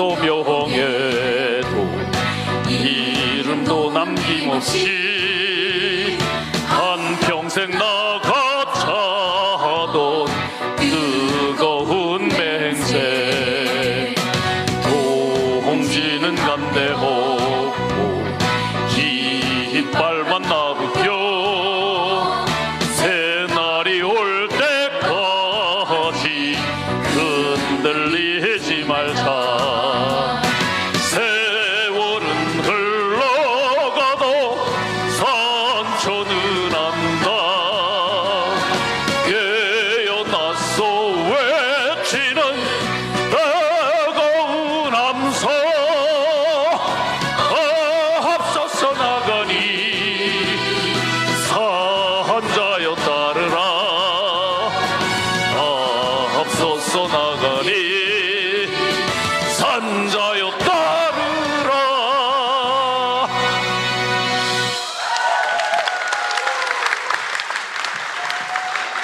이름도 묘해도 이름도 남김없이 한평생 나가차던 뜨거운 맹세. 도홍지는 간대없고 이빨만 나부껴 새날이 올 때까지 흔들리지 말자. そそなが